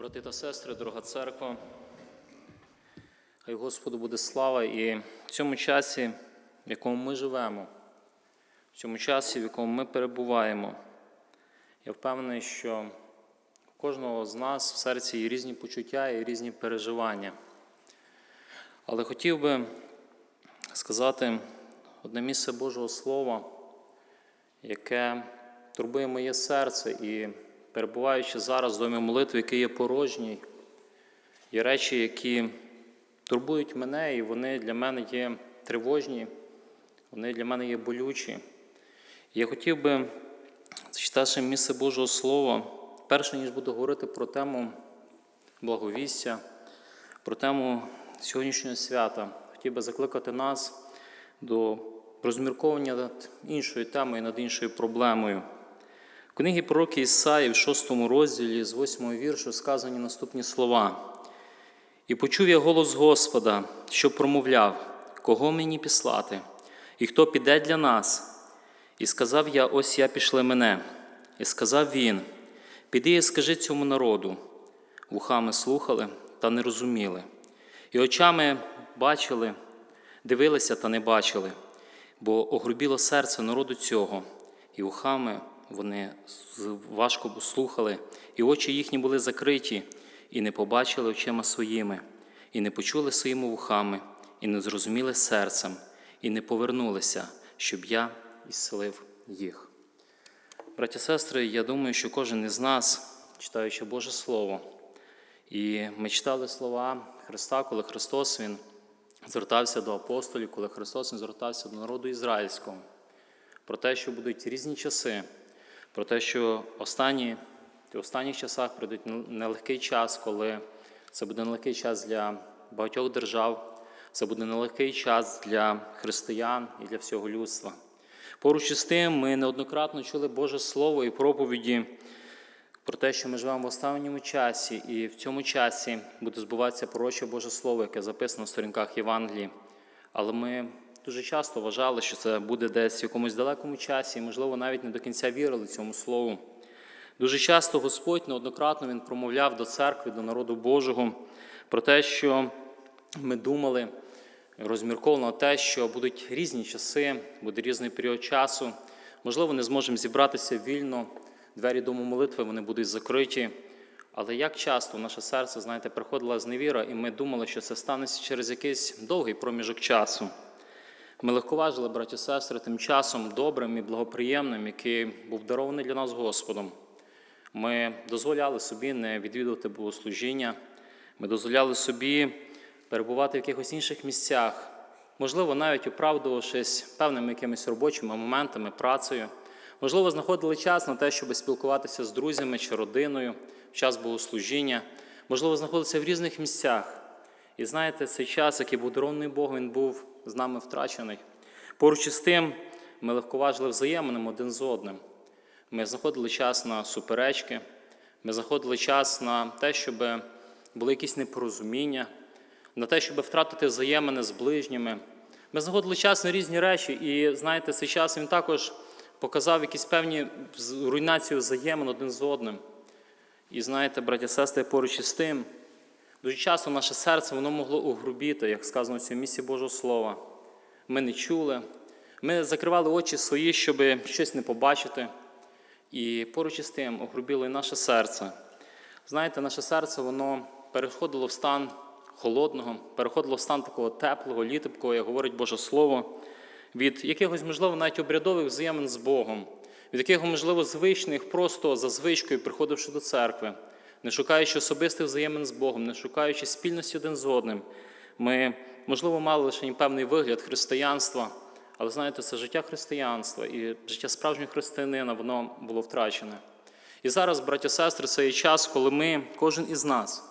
Брати та сестри, дорога церква, хай Господу буде слава і в цьому часі, в якому ми живемо, в цьому часі, в якому ми перебуваємо, я впевнений, що у кожного з нас в серці є різні почуття і різні переживання. Але хотів би сказати одне місце Божого Слова, яке турбує моє серце і перебуваючи зараз в домі молитви, який є порожній, є речі, які турбують мене, і вони для мене є тривожні, вони для мене є болючі. Я хотів би, зачитавши місце Божого Слова, перше ніж буду говорити про тему благовістя, про тему сьогоднішнього свята, хотів би закликати нас до розмірковування над іншою темою, над іншою проблемою. В книгі пророки Ісаї в 6 розділі з 8 віршу сказані наступні слова. І почув я голос Господа, що промовляв, кого мені післати, і хто піде для нас. І сказав я, ось я пішли мене. І сказав він: Піди і скажи цьому народу. Вухами слухали та не розуміли, і очами бачили, дивилися та не бачили, бо огрубіло серце народу цього, і вухами вони важко слухали, і очі їхні були закриті, і не побачили очима своїми, і не почули своїми вухами, і не зрозуміли серцем, і не повернулися, щоб я ісцелив їх. Браті сестри, я думаю, що кожен із нас, читаючи Боже Слово, і ми читали слова Христа, коли Христос Він звертався до апостолів, коли Христос Він звертався до народу ізраїльського, про те, що будуть різні часи, про те, що останні, в останніх часах прийдуть нелегкий час, коли це буде нелегкий час для багатьох держав, це буде нелегкий час для християн і для всього людства. Поруч із тим, ми неоднократно чули Боже Слово і проповіді про те, що ми живемо в останньому часі, і в цьому часі буде збуватися пророче Боже Слово, яке записано в сторінках Євангелії. Але ми дуже часто вважали, що це буде десь в якомусь далекому часі, і, можливо, навіть не до кінця вірили цьому слову. Дуже часто Господь неоднократно Він промовляв до церкви, до народу Божого про те, що ми думали, розмірковано те, що будуть різні часи, буде різний період часу. Можливо, не зможемо зібратися вільно, двері дому молитви вони будуть закриті. Але як часто наше серце, знаєте, приходила зневіра, і ми думали, що це станеться через якийсь довгий проміжок часу. Ми легковажили, браті і сестри, тим часом добрим і благоприємним, який був дарований для нас Господом. Ми дозволяли собі не відвідувати богослужіння, ми дозволяли собі перебувати в якихось інших місцях, можливо, навіть оправдувавшись певними якимись робочими моментами, працею. Можливо, знаходили час на те, щоб спілкуватися з друзями чи родиною в час богослужіння, можливо, знаходитися в різних місцях. І знаєте, цей час, який був дарований Богу, він був з нами втрачений. Поруч із тим, ми легковажили взаємним один з одним. Ми знаходили час на суперечки, ми знаходили час на те, щоб були якісь непорозуміння, на те, щоб втратити взаємини з ближніми. Ми знаходили час на різні речі, і знаєте, цей час він також показав якісь певні руйнацію взаємин один з одним. І знаєте, браті і сестри, поруч із тим, дуже часто наше серце воно могло угрубіти, як сказано в цьому місці Божого Слова. Ми не чули, ми закривали очі свої, щоб щось не побачити. І поруч із тим огрубіло і наше серце. Знаєте, наше серце воно переходило в стан холодного, переходило в стан такого теплого, літипкого, як говорить Боже Слово, від якихось, можливо, навіть обрядових взаємин з Богом, від яких, можливо, звичних, просто за звичкою, приходивши до церкви, не шукаючи особистих взаємин з Богом, не шукаючи спільності один з одним. Ми, можливо, мали лише певний вигляд християнства. Але знаєте, це життя християнства і життя справжнього християнина, воно було втрачене. І зараз, браті і сестри, це є час, коли ми, кожен із нас,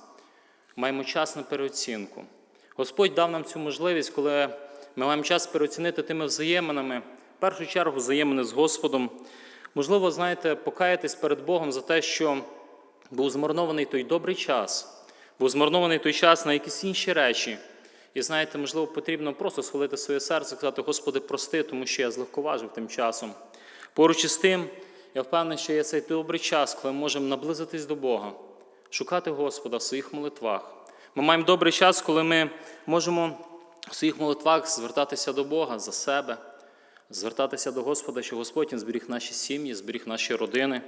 маємо час на переоцінку. Господь дав нам цю можливість, коли ми маємо час переоцінити тими взаєминами, в першу чергу, взаємини з Господом. Можливо, знаєте, покаятись перед Богом за те, що був змарнований той добрий час, був змарнований той час на якісь інші речі. І знаєте, можливо, потрібно просто схвалити своє серце, сказати, Господи, прости, тому що я злегковажив тим часом. Поруч із тим, я впевнений, що є цей добрий час, коли ми можемо наблизитись до Бога, шукати Господа в своїх молитвах. Ми маємо добрий час, коли ми можемо в своїх молитвах звертатися до Бога за себе, звертатися до Господа, що Господь зберіг наші сім'ї, зберіг наші родини.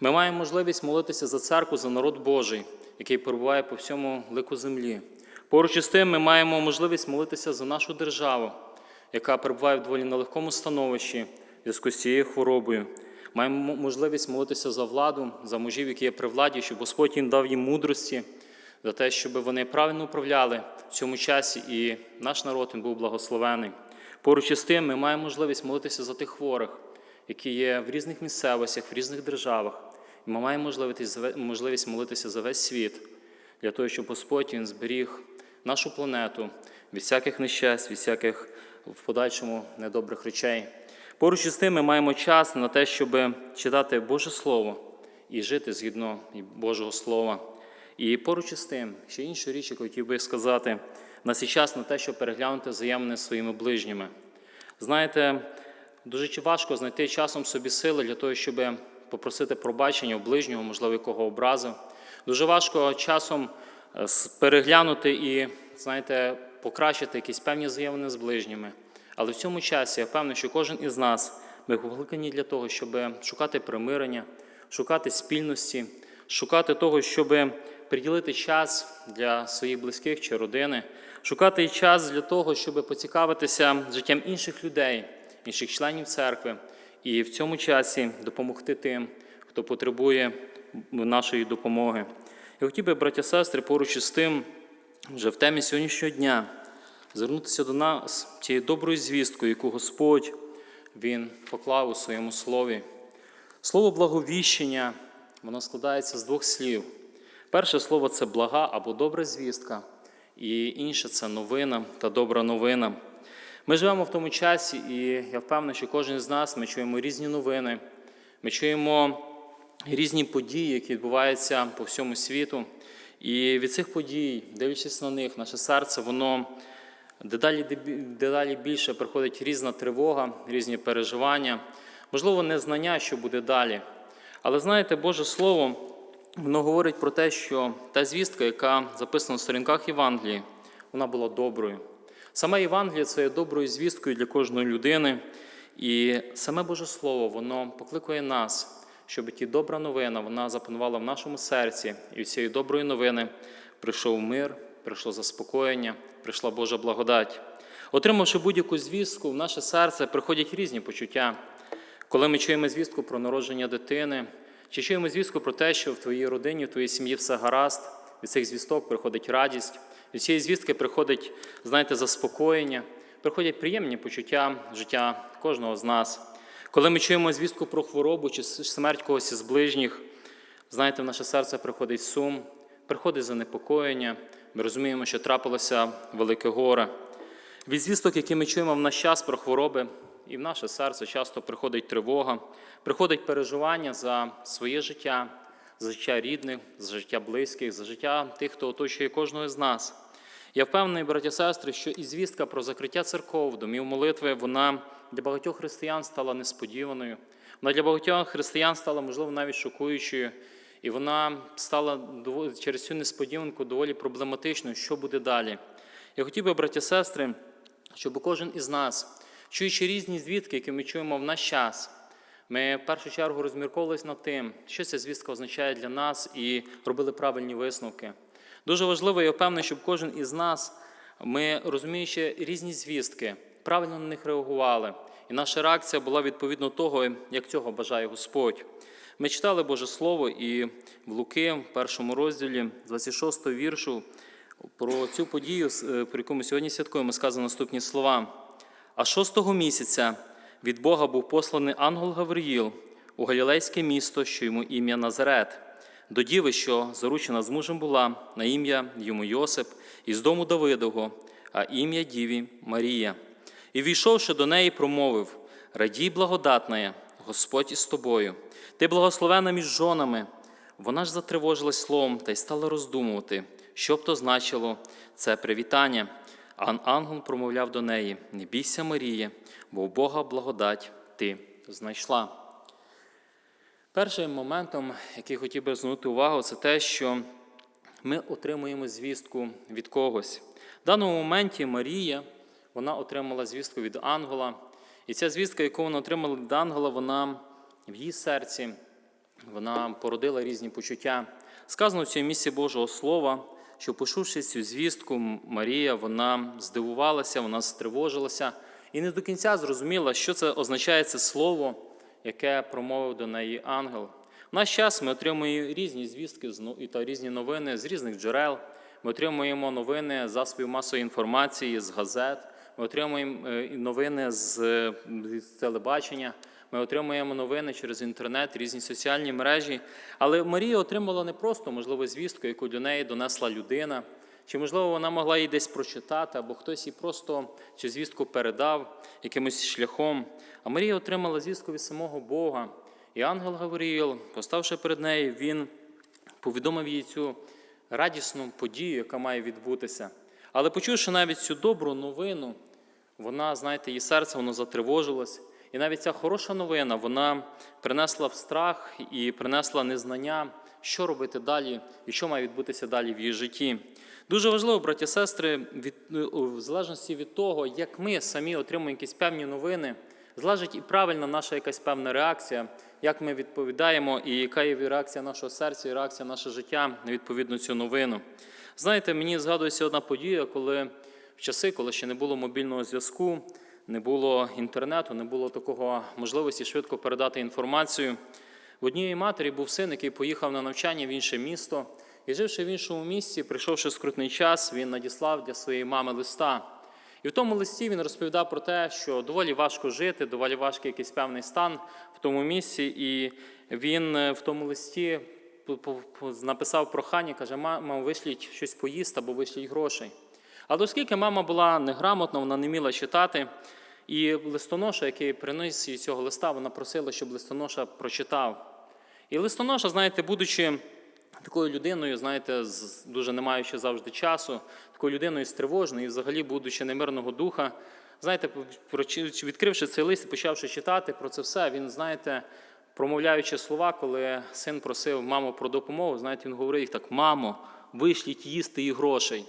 Ми маємо можливість молитися за церкву, за народ Божий, який перебуває по всьому лику землі. Поруч із тим, ми маємо можливість молитися за нашу державу, яка перебуває в доволі нелегкому становищі в зв'язку з цією хворобою. Маємо можливість молитися за владу, за мужів, які є при владі, щоб Господь їм дав їм мудрості, за те, щоб вони правильно управляли в цьому часі, і наш народ він був благословений. Поруч із тим, ми маємо можливість молитися за тих хворих, які є в різних місцевостях, в різних державах. Ми маємо можливість, молитися за весь світ, для того, щоб Господь він зберіг нашу планету від всяких нещасть, від всяких в подальшому недобрих речей. Поруч із тим, ми маємо час на те, щоб читати Боже Слово і жити згідно Божого Слова. І поруч із тим, ще іншу річ, яку хотів би сказати, у нас час на те, щоб переглянути взаємини своїми ближніми. Знаєте, дуже важко знайти часом собі сили для того, щоб попросити пробачення у ближнього, можливо, якого образив. Дуже важко часом е, переглянути і, знаєте, покращити якісь певні взаємини з ближніми. Але в цьому часі я певний, що кожен із нас ми покликані для того, щоб шукати примирення, шукати спільності, шукати того, щоб приділити час для своїх близьких чи родини, шукати час для того, щоб поцікавитися життям інших людей, інших членів церкви, і в цьому часі допомогти тим, хто потребує нашої допомоги. Я хотів би, браття сестри, поруч із тим, вже в темі сьогоднішнього дня звернутися до нас тією доброю звісткою, яку Господь Він поклав у своєму слові. Слово благовіщення, воно складається з двох слів. Перше слово це блага або добра звістка, і інше це новина та добра новина. Ми живемо в тому часі, і я впевнений, що кожен з нас ми чуємо різні новини, ми чуємо різні події, які відбуваються по всьому світу. І від цих подій, дивлячись на них, наше серце, воно дедалі, дедалі більше приходить різна тривога, різні переживання, можливо, незнання, що буде далі. Але знаєте, Боже Слово, воно говорить про те, що та звістка, яка записана в сторінках Євангелії, вона була доброю. Саме Євангеліє це є доброю звісткою для кожної людини. І саме Боже Слово, воно покликає нас, щоб ті добра новина вона запанувала в нашому серці, і від цієї доброї новини прийшов мир, прийшло заспокоєння, прийшла Божа благодать. Отримавши будь-яку звістку, в наше серце приходять різні почуття. Коли ми чуємо звістку про народження дитини, чи чуємо звістку про те, що в твоїй родині, в твоїй сім'ї все гаразд, від цих звісток приходить радість, від цієї звістки приходить, знаєте, заспокоєння, приходять приємні почуття життя кожного з нас. Коли ми чуємо звістку про хворобу чи смерть когось із ближніх, знаєте, в наше серце приходить сум, приходить занепокоєння, ми розуміємо, що трапилося велике горе. Від звісток, які ми чуємо в наш час про хвороби, і в наше серце часто приходить тривога, приходить переживання за своє життя, за життя рідних, за життя близьких, за життя тих, хто оточує кожного з нас. Я впевнений, браті сестри, що і звістка про закриття церков, домів молитви, вона для багатьох християн стала несподіваною. Вона для багатьох християн стала, можливо, навіть шокуючою. І вона стала через цю несподіванку доволі проблематичною, що буде далі. Я хотів би, браті сестри, щоб кожен із нас, чуючи різні звідки, які ми чуємо в наш час, ми в першу чергу розмірковувалися над тим, що ця звістка означає для нас, і робили правильні висновки. Дуже важливо, я впевнений, щоб кожен із нас, ми розуміючи різні звістки, правильно на них реагували. І наша реакція була відповідно того, як цього бажає Господь. Ми читали Боже Слово і в Луки, в першому розділі, 26 віршу, про цю подію, е, про яку ми сьогодні святкуємо, сказано наступні слова. А шостого місяця від Бога був посланий ангел Гавриїл у Галілейське місто, що йому ім'я Назарет, до діви, що заручена з мужем була, на ім'я йому Йосип, із дому Давидого, а ім'я діві Марія. І війшовши до неї, промовив: Радій, благодатна, Господь із тобою. Ти благословена між жонами. Вона ж затривожилась словом та й стала роздумувати, що б то значило це привітання. А ангел промовляв до неї: Не бійся, Марія, бо у Бога благодать ти знайшла. Першим моментом, який хотів би звернути увагу, це те, що ми отримуємо звістку від когось. В даному моменті Марія вона отримала звістку від ангела. І ця звістка, яку вона отримала від ангела, вона в її серці вона породила різні почуття. Сказано в цьому місці Божого Слова, що, почувши цю звістку, Марія вона здивувалася, вона стривожилася і не до кінця зрозуміла, що це означає це слово, яке промовив до неї ангел. В наш час ми отримуємо різні звістки ну, та різні новини з різних джерел. Ми отримуємо новини з засобів масової інформації, з газет. Ми отримуємо е, новини з, е, з телебачення. Ми отримуємо новини через інтернет, різні соціальні мережі. Але Марія отримала не просто можливо звістку, яку до неї донесла людина, чи можливо вона могла її десь прочитати, або хтось їй просто цю звістку передав якимось шляхом. А Марія отримала звістку від самого Бога. І ангел Гавріїл, поставши перед нею, він повідомив їй цю радісну подію, яка має відбутися. Але почувши навіть цю добру новину, вона, знаєте, її серце воно затривожилось. І навіть ця хороша новина вона принесла в страх і принесла незнання, що робити далі і що має відбутися далі в її житті. Дуже важливо, браті і сестри, від, в залежності від того, як ми самі отримуємо якісь певні новини, залежить і правильна наша якась певна реакція, як ми відповідаємо, і яка є реакція нашого серця, і реакція наше життя на відповідну цю новину. Знаєте, мені згадується одна подія, коли в часи, коли ще не було мобільного зв'язку, не було інтернету, не було такого можливості швидко передати інформацію. В однієї матері був син, який поїхав на навчання в інше місто, і живши в іншому місці, прийшовши скрутний час, він надіслав для своєї мами листа. І в тому листі він розповідав про те, що доволі важко жити, доволі важкий якийсь певний стан в тому місці, і він е, в тому листі написав прохання, каже: мама, вишліть щось поїсти або вишліть грошей. Але оскільки мама була неграмотна, вона не вміла читати, і листоноша, який приніс їй цього листа, вона просила, щоб листоноша прочитав. І листоноша, знаєте, будучи такою людиною, знаєте, з- дуже не маючи завжди часу, такою людиною стривожною, і взагалі, будучи немирного духа, знаєте, відкривши цей лист почавши читати про це все, він, знаєте, промовляючи слова, коли син просив маму про допомогу, знаєте, він говорив їх так: мамо, вишліть їсти і грошей.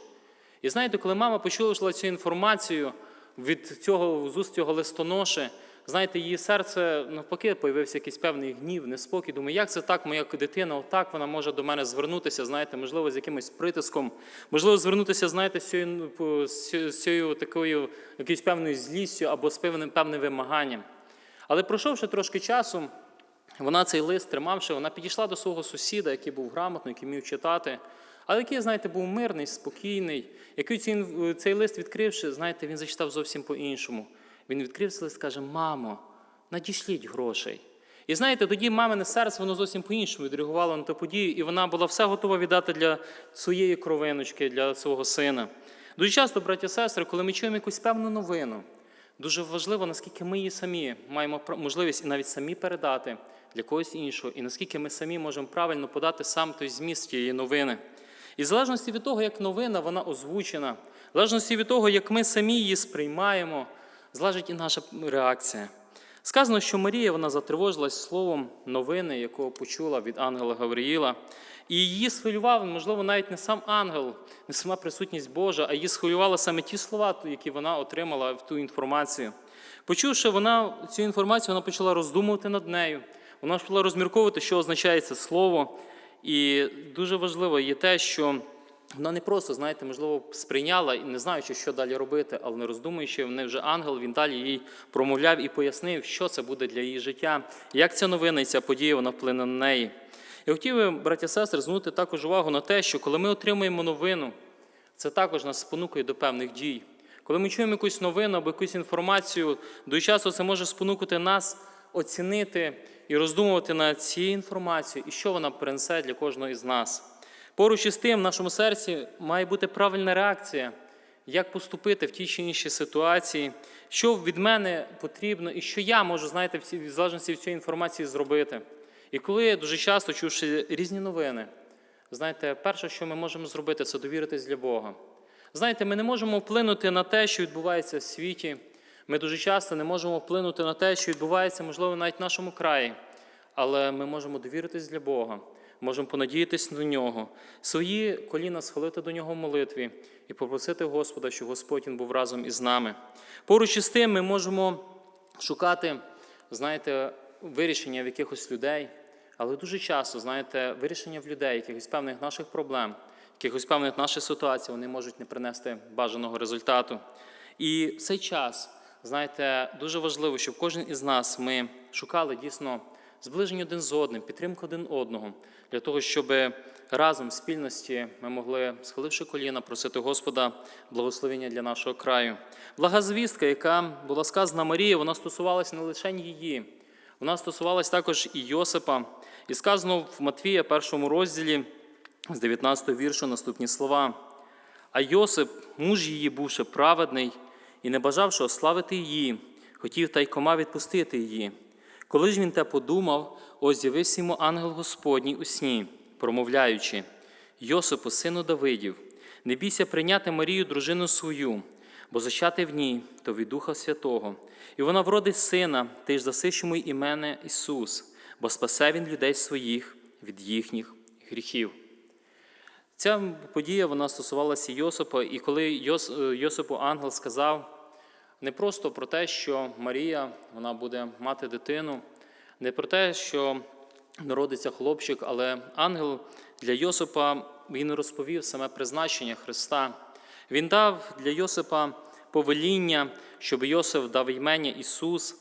І знаєте, коли мама почула цю інформацію від цього з уст цього листоноші, знаєте, її серце навпаки появився якийсь певний гнів, неспокій. Думаю, як це так, моя дитина, отак вона може до мене звернутися, знаєте, можливо, з якимось притиском, можливо, звернутися, знаєте, з цією, ну, з цією- такою якоюсь певною злістю або з певним певним вимаганням. Але пройшовши трошки часу, вона цей лист тримавши, вона підійшла до свого сусіда, який був грамотний, який вмів читати, але який, знаєте, був мирний, спокійний, який цей, цей лист відкривши, знаєте, він зачитав зовсім по-іншому. Він відкрив лист і каже: Мамо, надішліть грошей. І знаєте, тоді мамине серце воно зовсім по-іншому відреагувало на ту подію, і вона була все готова віддати для своєї кровиночки, для свого сина. Дуже часто, браті і сестри, коли ми чуємо якусь певну новину, Дуже важливо, наскільки ми її самі маємо можливість і навіть самі передати для когось іншого, і наскільки ми самі можемо правильно подати сам той зміст цієї новини. І в залежності від того, як новина вона озвучена, в залежності від того, як ми самі її сприймаємо, залежить і наша реакція. Сказано, що Марія вона затривожилась словом новини, якого почула від ангела Гавриїла. І її схвилював, можливо, навіть не сам ангел, не сама присутність Божа, а її схвилювали саме ті слова, які вона отримала в ту інформацію. Почувши вона цю інформацію, вона почала роздумувати над нею. Вона почала розмірковувати, що означає це слово. І дуже важливо є те, що вона не просто, знаєте, можливо, сприйняла і не знаючи, що далі робити, але не роздумуючи, вони вже ангел, він далі їй промовляв і пояснив, що це буде для її життя, як ця новина і ця подія вона вплине на неї. Я хотів би, браті і сестри, звернути також увагу на те, що коли ми отримуємо новину, це також нас спонукує до певних дій. Коли ми чуємо якусь новину або якусь інформацію, до часу це може спонукати нас оцінити і роздумувати над цією інформацією і що вона принесе для кожного із нас. Поруч із тим, в нашому серці має бути правильна реакція, як поступити в тій чи іншій ситуації, що від мене потрібно, і що я можу, знаєте, в залежності від цієї інформації зробити. І коли я дуже часто чувши різні новини, знаєте, перше, що ми можемо зробити, це довіритись для Бога. Знаєте, ми не можемо вплинути на те, що відбувається в світі. Ми дуже часто не можемо вплинути на те, що відбувається, можливо, навіть в нашому краї. але ми можемо довіритись для Бога, можемо понадіятись на нього, свої коліна схилити до нього в молитві і попросити Господа, щоб Господь він був разом із нами. Поруч із тим, ми можемо шукати, знаєте, вирішення в якихось людей, але дуже часто, знаєте, вирішення в людей, якихось певних наших проблем, якихось певних наших ситуацій, вони можуть не принести бажаного результату. І в цей час, знаєте, дуже важливо, щоб кожен із нас ми шукали дійсно зближення один з одним, підтримку один одного, для того, щоб разом в спільності ми могли, схиливши коліна, просити Господа благословення для нашого краю. Блага звістка, яка була сказана Марії, вона стосувалася не лише її, вона стосувалася також і Йосипа. І сказано в Матвія, першому розділі, з 19 віршу, наступні слова. А Йосип, муж її, бувши праведний і не бажавши ославити її, хотів тайкома відпустити її. Коли ж він те подумав, ось з'явився йому ангел Господній у сні, промовляючи: Йосипу, сину Давидів, не бійся прийняти Марію, дружину свою, бо зачати в ній то від Духа Святого, і вона вродить сина, ти ж дасиш йому ім'я Ісус, бо спасе він людей своїх від їхніх гріхів. Ця подія вона стосувалася Йосипа, і коли е, Йосипу ангел сказав не просто про те, що Марія вона буде мати дитину, не про те, що народиться хлопчик, але ангел для Йосипа він розповів саме призначення Христа. Він дав для Йосипа повеління, щоб Йосиф дав імення Ісус,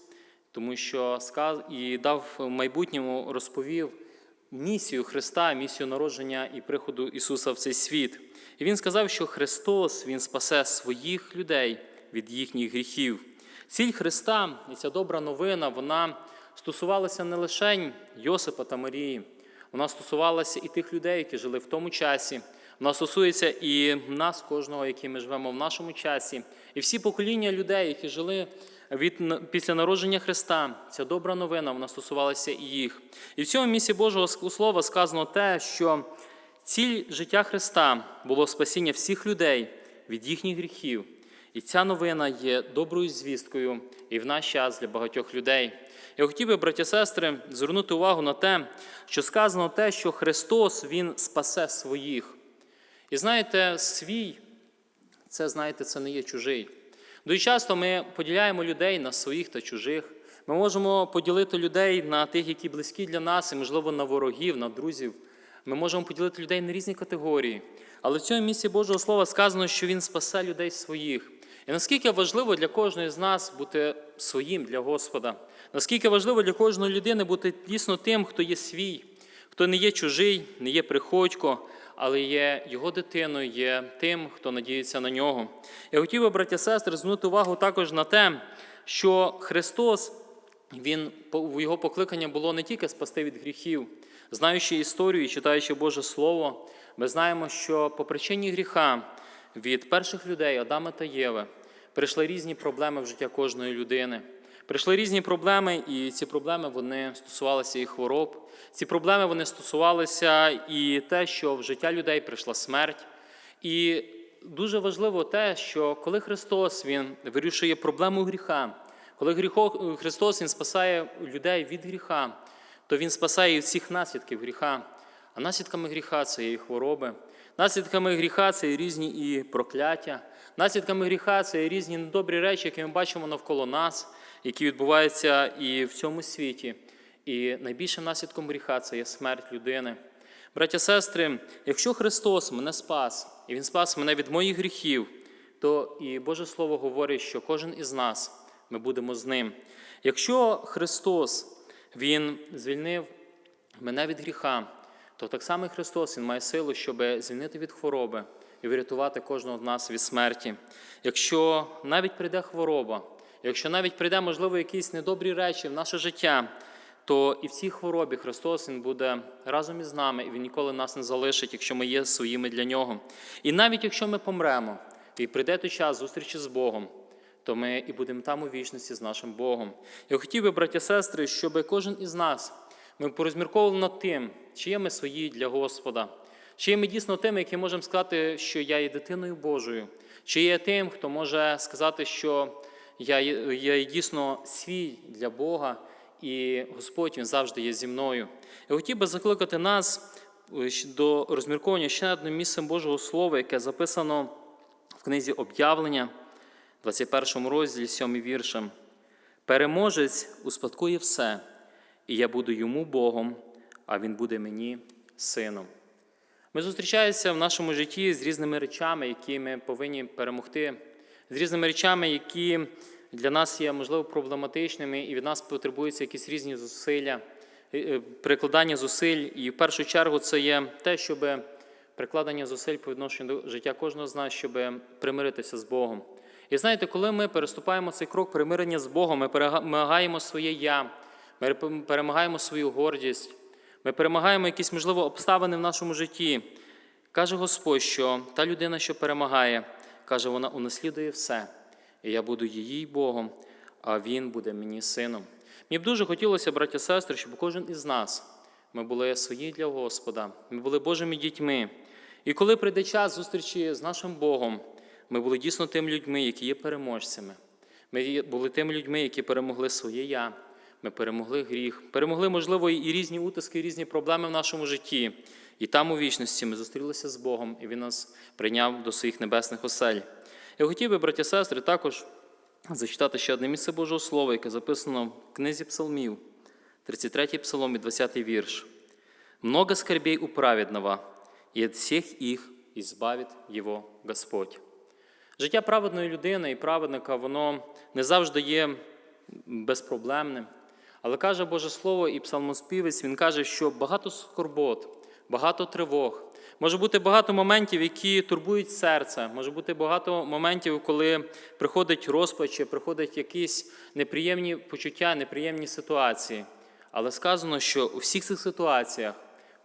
тому що сказ- і дав в майбутньому розповів місію Христа, місію народження і приходу Ісуса в цей світ. І Він сказав, що Христос Він спасе своїх людей від їхніх гріхів. Ціль Христа і ця добра новина, вона стосувалася не лише Йосипа та Марії, вона стосувалася і тих людей, які жили в тому часі. Вона стосується і нас, кожного, який ми живемо в нашому часі, і всі покоління людей, які жили від після народження Христа. Ця добра новина вона стосувалася і їх. І в цьому місці Божого слова сказано те, що ціль життя Христа було спасіння всіх людей від їхніх гріхів. І ця новина є доброю звісткою і в наш час для багатьох людей. Я хотів би, браті сестри, звернути увагу на те, що сказано те, що Христос Він спасе своїх. І знаєте, свій, це знаєте, це не є чужий. Дуже часто ми поділяємо людей на своїх та чужих. Ми можемо поділити людей на тих, які близькі для нас, і, можливо, на ворогів, на друзів. Ми можемо поділити людей на різні категорії. Але в цьому місці Божого Слова сказано, що Він спасе людей своїх. І наскільки важливо для кожної з нас бути своїм для Господа, наскільки важливо для кожної людини бути дійсно тим, хто є свій, хто не є чужий, не є приходько, але є його дитиною, є тим, хто надіється на нього. Я хотів би, браття сестри, звернути увагу також на те, що Христос, він, його покликання було не тільки спасти від гріхів. Знаючи історію і читаючи Боже Слово, ми знаємо, що по причині гріха від перших людей, Адама та Єви, прийшли різні проблеми в життя кожної людини. Прийшли різні проблеми, і ці проблеми вони стосувалися і хвороб. Ці проблеми вони стосувалися і те, що в життя людей прийшла смерть. І дуже важливо те, що коли Христос Він вирішує проблему гріха, коли гріхо, Христос Він спасає людей від гріха, то Він спасає і всіх наслідків гріха. А наслідками гріха це є і хвороби, наслідками гріха це і різні і прокляття, наслідками гріха це і різні недобрі речі, які ми бачимо навколо нас, які відбуваються і в цьому світі. І найбільшим наслідком гріха це є смерть людини. Браття, сестри, якщо Христос мене спас, і Він спас мене від моїх гріхів, то і Боже Слово говорить, що кожен із нас ми будемо з ним. Якщо Христос Він звільнив мене від гріха, то так само Христос Він має силу, щоб звільнити від хвороби і врятувати кожного з нас від смерті. Якщо навіть прийде хвороба, якщо навіть прийде, можливо, якісь недобрі речі в наше життя, то і в цій хворобі Христос Він буде разом із нами, і Він ніколи нас не залишить, якщо ми є своїми для Нього. І навіть якщо ми помремо, і прийде той час зустрічі з Богом, то ми і будемо там у вічності з нашим Богом. Я хотів би, браті сестри, щоб кожен із нас ми порозмірковували над тим, чи є ми свої для Господа, чи є ми дійсно тими, які можемо сказати, що я є дитиною Божою, чи є тим, хто може сказати, що я я дійсно свій для Бога, і Господь Він завжди є зі мною. Я хотів би закликати нас е, до розмірковання ще одним місцем Божого Слова, яке записано в книзі Об'явлення, 21 розділі, 7 віршем. Переможець успадкує все, і я буду йому Богом, а він буде мені сином. Ми зустрічаємося в нашому житті з різними речами, які ми повинні перемогти, з різними речами, які для нас є, можливо, проблематичними, і від нас потребуються якісь різні зусилля, е, е, прикладання зусиль. І в першу чергу це є те, щоб прикладення зусиль по відношенню до життя кожного з нас, щоб примиритися з Богом. І знаєте, коли ми переступаємо цей крок примирення з Богом, ми перемагаємо своє я, ми перемагаємо свою гордість, ми перемагаємо якісь, можливо, обставини в нашому житті. Каже Господь, що та людина, що перемагає, каже, вона унаслідує все. І я буду її Богом, а Він буде мені сином. Мені б дуже хотілося, браті і сестри, щоб кожен із нас ми були свої для Господа, ми були Божими дітьми. І коли прийде час зустрічі з нашим Богом, ми були дійсно тими людьми, які є переможцями. Ми були тими людьми, які перемогли своє я. Ми перемогли гріх, перемогли, можливо, і різні утиски, і різні проблеми в нашому житті. І там у вічності ми зустрілися з Богом, і Він нас прийняв до своїх небесних осель. Я хотів би, браті сестри, також зачитати ще одне місце Божого Слова, яке записано в книзі Псалмів, 33 псалом і 20 вірш. «Много скорбей у праведного, і від всіх їх избавить його Господь». Життя праведної людини і праведника, воно не завжди є безпроблемним. Але каже Боже Слово і псалмоспівець, він каже, що багато скорбот, багато тривог, може бути багато моментів, які турбують серце, може бути багато моментів, коли приходить розпач, чи приходять якісь неприємні почуття, неприємні ситуації. Але сказано, що у всіх цих ситуаціях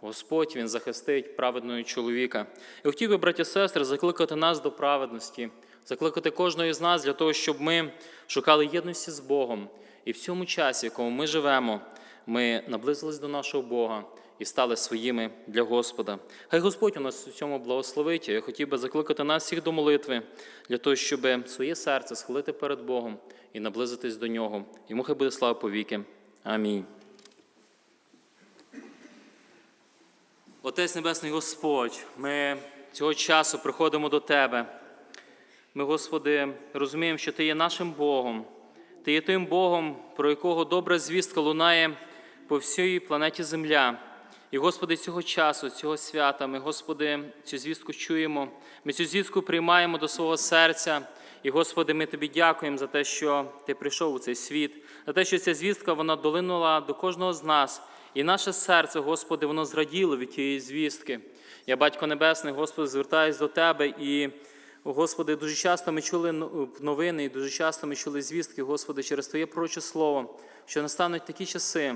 Господь Він захистить праведного чоловіка. І хотів би, браті сестри, закликати нас до праведності, закликати кожного з нас для того, щоб ми шукали єдності з Богом. І в цьому часі, в якому ми живемо, ми наблизились до нашого Бога і стали своїми для Господа. Хай Господь у нас у цьому благословить. Я хотів би закликати нас всіх до молитви для того, щоб своє серце схилити перед Богом і наблизитись до Нього. Йому хай буде слава повіки. Амінь. Отець Небесний Господь, ми цього часу приходимо до Тебе. Ми, Господи, розуміємо, що Ти є нашим Богом. Ти є тим Богом, про якого добра звістка лунає по всій планеті Земля. І, Господи, цього часу, цього свята, ми, Господи, цю звістку чуємо, ми цю звістку приймаємо до свого серця. І, Господи, ми Тобі дякуємо за те, що Ти прийшов у цей світ, за те, що ця звістка вона долинула до кожного з нас. І наше серце, Господи, воно зраділо від тієї звістки. Я, Батько Небесний, Господи, звертаюсь до Тебе і. Господи, дуже часто ми чули новини, і дуже часто ми чули звістки, Господи, через Твоє пророче слово, що настануть такі часи.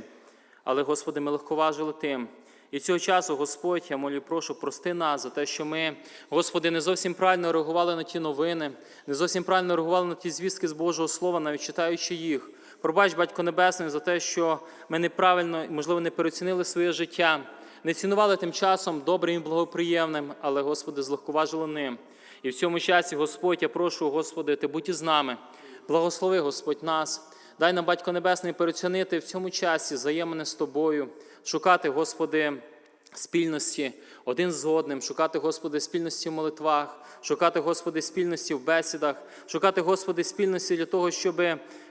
Але, Господи, ми легковажили тим. І цього часу, Господь, я молю, прошу, прости нас за те, що ми, Господи, не зовсім правильно реагували на ті новини, не зовсім правильно реагували на ті звістки з Божого Слова, навіть читаючи їх. Пробач, Батько Небесний, за те, що ми неправильно, можливо, не переоцінили своє життя, не цінували тим часом добрим і благоприємним, але, Господи, злегковажили ним. І в цьому часі, Господь, я прошу, Господи, Ти будь із нами. Благослови, Господь, нас. Дай нам, Батько Небесний, переоцінити в цьому часі взаємини з Тобою, шукати, Господи, спільності один з одним, шукати, Господи, спільності в молитвах, шукати, Господи, спільності в бесідах, шукати, Господи, спільності для того, щоб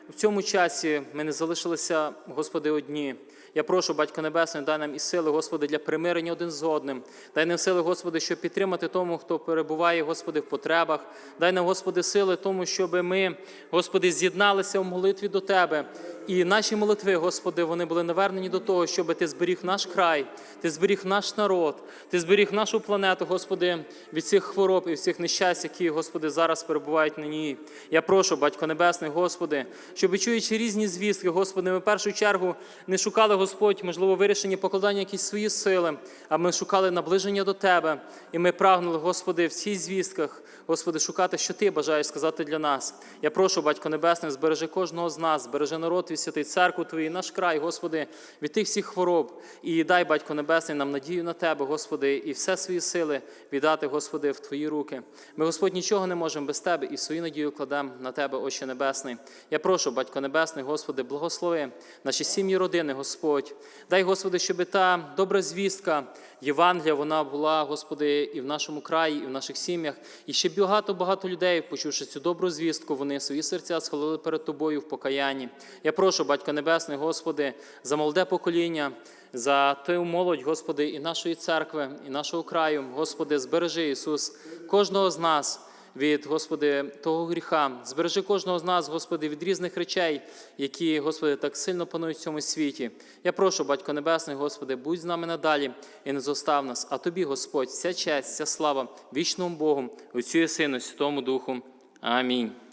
в цьому часі ми не залишилися, Господи, одні. Я прошу, Батько Небесний, дай нам і сили, Господи, для примирення один з одним. Дай нам сили, Господи, щоб підтримати тому, хто перебуває, Господи, в потребах. Дай нам, Господи, сили тому, щоб ми, Господи, з'єдналися в молитві до Тебе. І наші молитви, Господи, вони були навернені до того, щоб Ти зберіг наш край, Ти зберіг наш народ, Ти зберіг нашу планету, Господи, від цих хвороб і всіх нещасть, які, Господи, зараз перебувають на ній. Я прошу, Батько Небесний, Господи, щоб чуючи різні звістки, Господи, ми в першу чергу не шукали, Господь, можливо, вирішення покладання якісь свої сили, а ми шукали наближення до Тебе. І ми прагнули, Господи, в цих звістках, Господи, шукати, що Ти бажаєш сказати для нас. Я прошу, Батько Небесний, збережи кожного з нас, збережи народ і святий церкву Твою, наш край, Господи, від тих всіх хвороб. І дай, Батько Небесний, нам надію на Тебе, Господи, і все свої сили віддати, Господи, в Твої руки. Ми, Господь, нічого не можемо без Тебе і свою надію кладемо на Тебе, Отче Небесний. Я прошу, Батько Небесний, Господи, благослови наші сім'ї, родини, Господь. Дай, Господи, щоб та добра звістка Євангелія, вона була, Господи, і в нашому краї, і в наших сім'ях. І ще багато-багато людей, почувши цю добру звістку, вони свої серця схилили перед Тобою в покаянні. Я прошу, Батько Небесний, Господи, за молоде покоління, за ту молодь, Господи, і нашої церкви, і нашого краю. Господи, збережи Ісус, кожного з нас від, Господи, того гріха. Збережи кожного з нас, Господи, від різних речей, які, Господи, так сильно панують в цьому світі. Я прошу, Батько Небесний, Господи, будь з нами надалі і не зостав нас. А Тобі, Господь, вся честь, вся слава вічному Богу, Отцю і Сину, Святому Духу. Амінь.